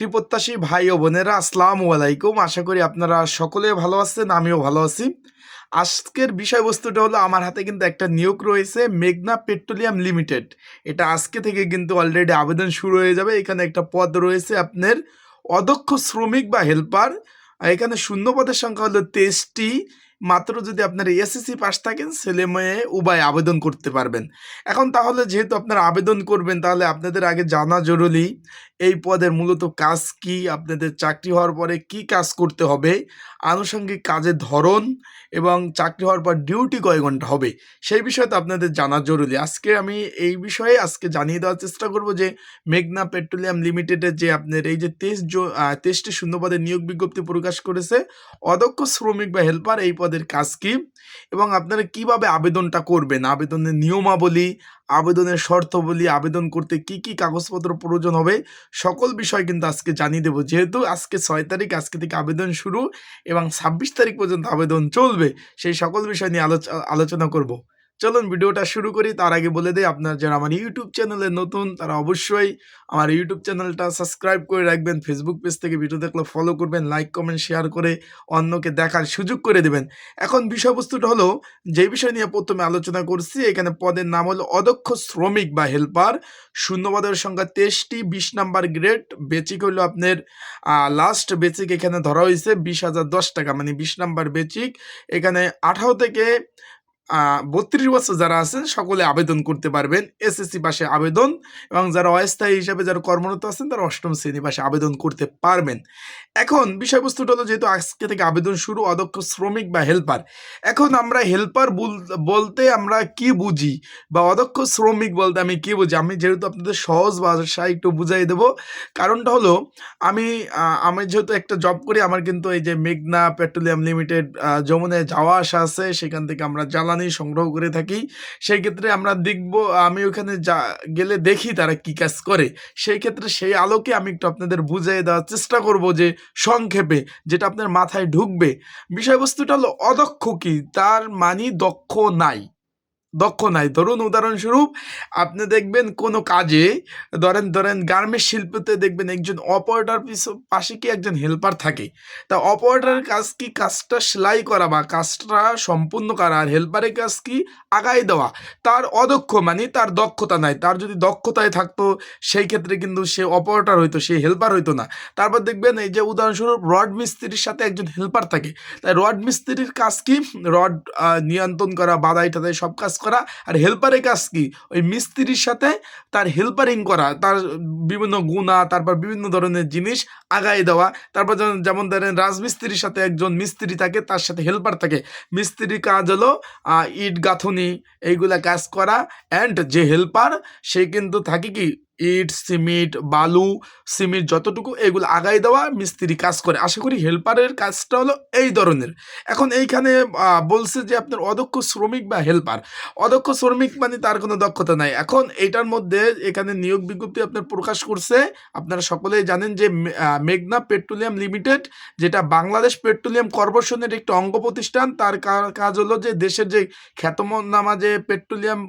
চাকরি প্রত্যাশী ভাই ও বোনেরা, আসসালামু আলাইকুম। আশা করি আপনারা সকলে ভালো আছেন, আমিও ভালো আছি। আজকের বিষয়বস্তুটা হলো, আমার হাতে কিন্তু একটা নিয়োগ রয়েছে, মেঘনা পেট্রোলিয়াম লিমিটেড। এটা আজকে থেকে কিন্তু অলরেডি আবেদন শুরু হয়ে যাবে। এখানে একটা পদ রয়েছে আপনার অদক্ষ শ্রমিক বা হেল্পার এখানে শূন্য পদের সংখ্যা হলো তেইশটি। মাত্র যদি আপনার এসএসসি পাস থাকেন, ছেলে মেয়ে উভয় আবেদন করতে পারবেন। এখন তাহলে যেহেতু আপনারা আবেদন করবেন, তাহলে আপনাদের আগে জানা জরুরি, এই পদের মূলত কাজ কি, আপনাদের চাকরি হওয়ার পরে কি কাজ করতে হবে, আনুষঙ্গিক কাজের ধরন এবং চাকরি হওয়ার পর ডিউটি কয় ঘণ্টা হবে, সেই বিষয়ে তো আপনাদের জানা জরুরি। আজকে আমি এই বিষয়ে আজকে জানিয়ে দেওয়ার চেষ্টা করব যে, মেঘনা পেট্রোলিয়াম লিমিটেডের যে আপনার এই যে তেইশ তেইশটি শূন্যপদের নিয়োগ বিজ্ঞপ্তি প্রকাশ করেছে অদক্ষ শ্রমিক বা হেল্পার এই পদের কাজ কি? এবং আপনারা কীভাবে আবেদনটা করবেন? আবেদনের নিয়মাবলী, আবেদনের শর্তাবলী, আবেদন করতে কি কি কাগজপত্র প্রয়োজন হবে, সকল বিষয় কিন্তু আজকে জানিয়ে দেবো। যেহেতু আজকে ছয় তারিখ, আজকে থেকে আবেদন শুরু এবং ছাব্বিশ তারিখ পর্যন্ত আবেদন চলবে, সেই সকল বিষয় নিয়ে আলোচ, আলোচনা করব। চলুন ভিডিওটা শুরু করি। তার আগে বলে দিই, আপনার যারা আমার ইউটিউব চ্যানেলে নতুন, তারা অবশ্যই আমার ইউটিউব চ্যানেলটা সাবস্ক্রাইব করে রাখবেন। ফেসবুক পেজ থেকে ভিডিও দেখলে ফলো করবেন লাইক কমেন্ট শেয়ার করে অন্যকে দেখার সুযোগ করে দেবেন। এখন বিষয়বস্তুটা হলো, যে বিষয় নিয়ে প্রথমে আলোচনা করছি, এখানে পদের নাম হলো অদক্ষ শ্রমিক বা হেল্পার শূন্যপদের সংখ্যা তেইশটি, বিশ নাম্বার গ্রেড বেচিক হলো আপনার লাস্ট বেচিক এখানে ধরা হয়েছে বিশ হাজার দশ টাকা মানে বিশ নাম্বার বেচিক এখানে আঠারো থেকে বত্রিশ বছর যারা আছেন, সকলে আবেদন করতে পারবেন। এসএসসি পাশে আবেদন এবং যারা অস্থায়ী হিসাবে যারা কর্মরত আছেন, তারা অষ্টম শ্রেণি পাশে আবেদন করতে পারবেন। এখন বিষয়বস্তুটা হলো যেহেতু আজকে থেকে আবেদন শুরু, অদক্ষ শ্রমিক বা হেল্পার। এখন আমরা হেল্পার বলতে আমরা কি বুঝি বা অদক্ষ শ্রমিক বলতে আমি কি বুঝি? আমি যেহেতু আপনাদের সহজ ভাষায় একটু বুঝাই দেবো। কারণটা হলো, আমি আমি যেহেতু একটা জব করি, আমার কিন্তু এই যে মেঘনা পেট্রোলিয়াম লিমিটেড যমুনায় যাওয়া আসা আছে, সেখান থেকে আমরা জ্বালানি সংগ্রহ করে থাকি। সেই ক্ষেত্রে আমরা দেখব, আমি ওখানে যা গেলে দেখি তারা কি কাজ করে। সেই ক্ষেত্রে সেই আলোকে আমি একটু আপনাদের বুঝিয়ে দেওয়ার চেষ্টা করব যে সংক্ষেপে যেটা আপনার মাথায় ঢুকবে। বিষয়বস্তুটা হলো অদক্ষ কি? তার মানি দক্ষ নাই। দক্ষ নাই। ধরুন উদাহরণস্বরূপ আপনি দেখবেন কোনো কাজে, ধরেন ধরেন গার্মেন্টস শিল্পতে দেখবেন একজন অপারেটার পাশে কি একজন হেল্পার থাকে। তা অপারেটারের কাজ কি কাজটা সেলাই করা বা কাজটা সম্পূর্ণ করা আর হেল্পারের কাজ কি আগায় দেওয়া? তার অদক্ষ মানে তার দক্ষতা নাই। তার যদি দক্ষতায় থাকতো, সেই ক্ষেত্রে কিন্তু সে অপারেটার হইতো, সে হেল্পার হইতো না। তারপর দেখবেন এই যে উদাহরণস্বরূপ রড মিস্ত্রির সাথে একজন হেল্পার থাকে। তাই রড মিস্ত্রির কাজ কি? রড নিয়ন্ত্রণ করা বাদাই টাদাই সব কাজ করা আর হেল্পারের কাজ কি? ওই মিস্ত্রির সাথে তার হেল্পারিং করা, তার বিভিন্ন গুণা তারপর বিভিন্ন ধরনের জিনিস আগায় দেওয়া, তারপর যেমন ধরেন রাজমিস্ত্রির সাথে একজন মিস্ত্রি থাকে, তার সাথে হেল্পার থাকে। মিস্ত্রির কাজ হলো ইট, গাঁথনি, এইগুলা কাজ করা অ্যান্ড যে হেল্পার সে কিন্তু থাকে কি? ইট, সিমেন্ট, বালু, সিমেন্ট যতটুকু এগুলো আগাই দেওয়া মিস্ত্রি কাজ করে। আশা করি হেল্পারের কাজটা হলো এই ধরনের। এখন এইখানে বলছে যে আপনার অদক্ষ শ্রমিক বা হেল্পার। অদক্ষ শ্রমিক মানে তার কোনো দক্ষতা নাই। এখন এইটার মধ্যে এখানে নিয়োগ বিজ্ঞপ্তি আপনার প্রকাশ করছে। আপনারা সকলেই জানেন যে মেঘনা পেট্রোলিয়াম লিমিটেড, যেটা বাংলাদেশ পেট্রোলিয়াম কর্পোরেশনের একটি অঙ্গ প্রতিষ্ঠান, তার কাজ হলো যে দেশের যে খ্যাতমনামা যে পেট্রোলিয়াম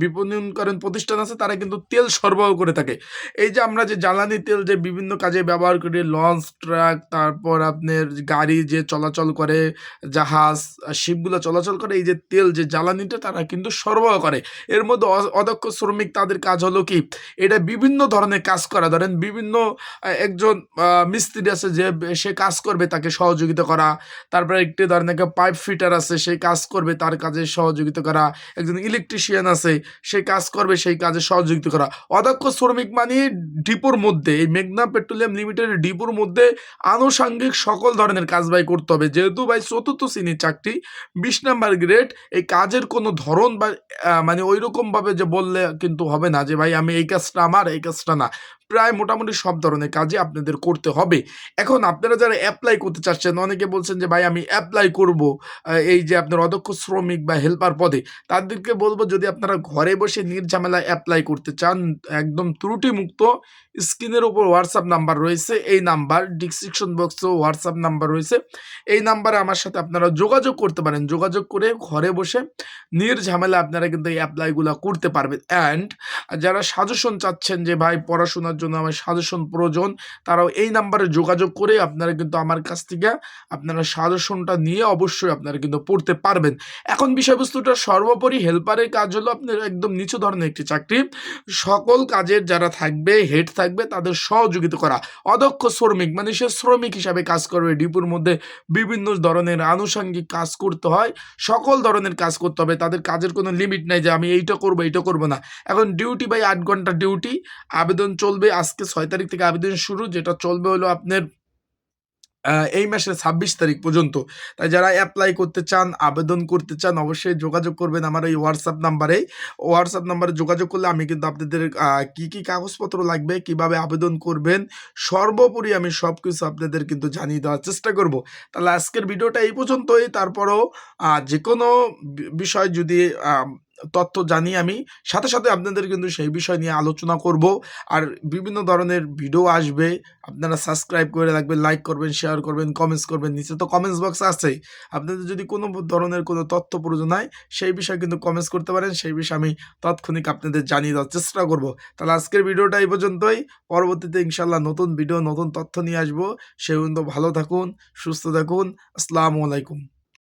বিপণনকরণ প্রতিষ্ঠান আছে, তারা কিন্তু তেল সরবরাহ করে থাকে। এই যে আমরা যে জ্বালানি তেল যে বিভিন্ন কাজে ব্যবহার করি লঞ্চ ট্রাক তারপর আপনার গাড়ি যে চলাচল করে, জাহাজ শিপগুলো চলাচল করে, এই যে তেল যে জ্বালানিটা তারা কিন্তু সরবরাহ করে। এর মধ্যে অদক্ষ শ্রমিক তাদের কাজ হলো কি? এটা বিভিন্ন ধরনের কাজ করা। ধরেন বিভিন্ন, একজন মিস্ত্রি আছে যে সে কাজ করবে তাকে সহযোগিতা করা। তারপরে একটি ধরনের পাইপ ফিটার আছে সেই কাজ করবে তার কাজে সহযোগিতা করা। একজন ইলেকট্রিশিয়ান আছে, সে কাজ করবে, সেই কাজে সহযোগিতা করা। অদক্ষ শ্রমিক মানে ডিপোর মধ্যে, এই মেঘনা পেট্রোলিয়াম লিমিটেড ডিপোর মধ্যে আনুষাঙ্গিক সকল ধরনের কাজ ভাই করতে হবে। যেহেতু ভাই চতুর্থ শ্রেণির চাকরি, বিশ নাম্বার গ্রেড এই কাজের কোনো ধরন বা মানে ওই রকমভাবে যে বললে কিন্তু হবে না যে, ভাই, আমি এই কাজটা আমার, এই কাজটা না। প্রায় মোটামুটি সব ধরনের কাজই আপনাদের করতে হবে। এখন আপনারা যারা অ্যাপ্লাই করতে চাচ্ছেন, অনেকে বলছেন যে, ভাই, আমি অ্যাপ্লাই করব। এই যে আপনার অদক্ষ শ্রমিক বা হেল্পার পদে, তাদেরকে বলব, যদি আপনারা ঘরে বসে নির্ঝামেলা অ্যাপ্লাই করতে চান, একদম ত্রুটিমুক্ত স্ক্রিনের উপর হোয়াটসঅ্যাপ নাম্বার রয়েছে, এই নাম্বার, ডিসক্রিপশন বক্সেও হোয়াটসঅ্যাপ নাম্বার রয়েছে। এই নাম্বারে আমার সাথে আপনারা যোগাযোগ করতে পারেন। যোগাযোগ করে ঘরে বসে নির্ঝামেলা আপনারা কিন্তু এই অ্যাপ্লাইগুলো করতে পারবেন। অ্যান্ড যারা সাজেশন চাচ্ছেন যে, ভাই, পড়াশোনার জন্য আমার সাজেশন প্রয়োজন, তারাও এই নাম্বারে যোগাযোগ করে আপনারা কিন্তু আমার কাছ থেকে আপনারা সাজেশনটা নিয়ে অবশ্যই আপনারা কিন্তু পড়তে পারবেন। এখন বিষয়বস্তুটা সর্বোপরি হেল্পারের কাজ হলো আপনার একদম নিচু ধরনের একটি চাকরি। সকল কাজের যারা থাকবে, হেড থাকবে তাদের সহযোগিতা করা। অদক্ষ শ্রমিক মানে সে শ্রমিক হিসাবে কাজ করবে। ডিপুর মধ্যে বিভিন্ন ধরনের আনুষঙ্গিক কাজ করতে হয়। সকল ধরনের কাজ করতে হবে। তাদের কাজের কোনো লিমিট নাই যে আমি এইটা করব এইটা করব না। এখন ডিউটি বাই আট ঘণ্টা ডিউটি আবেদন চলবে আজকে ছয় তারিখ থেকে আবেদন শুরু, যেটা চলবে হলো আপনার এই মাসের ছাব্বিশ তারিখ পর্যন্ত। তাই যারা অ্যাপ্লাই করতে চান, আবেদন করতে চান, অবশ্যই যোগাযোগ করবেন আমার এই। হোয়াটসঅ্যাপ নাম্বারে হোয়াটসঅ্যাপ নাম্বারে যোগাযোগ করলে আমি কিন্তু আপনাদের কি কি কাগজপত্র লাগবে, কীভাবে আবেদন করবেন, সর্বোপরি আমি সব কিছু আপনাদের কিন্তু জানিয়ে দেওয়ার চেষ্টা করব। তাহলে আজকের ভিডিওটা এই পর্যন্তই। তারপরও যে কোনো বিষয় যদি তথ্য জানি আমি। সাথে সাথে আপনাদের কিন্তু সেই বিষয় নিয়ে আলোচনা করব। আর বিভিন্ন ধরনের ভিডিও আসবে। আপনারা সাবস্ক্রাইব করে রাখবেন লাইক করবেন শেয়ার করবেন কমেন্টস করবেন। নিচে তো কমেন্টস বক্স আছে আপনাদের যদি কোনো ধরনের কোনো তথ্য প্রয়োজন হয়, সেই বিষয়ে কিন্তু কমেন্টস করতে পারেন। সেই বিষয়ে আমি তাৎক্ষণিক আপনাদের জানিয়ে দেওয়ার চেষ্টা করব। তাহলে আজকের ভিডিওটা এই পর্যন্তই। পরবর্তীতে ইনশাল্লাহ নতুন ভিডিও, নতুন তথ্য নিয়ে আসব। সেই পর্যন্ত ভালো থাকুন, সুস্থ থাকুন। আসসালামু আলাইকুম।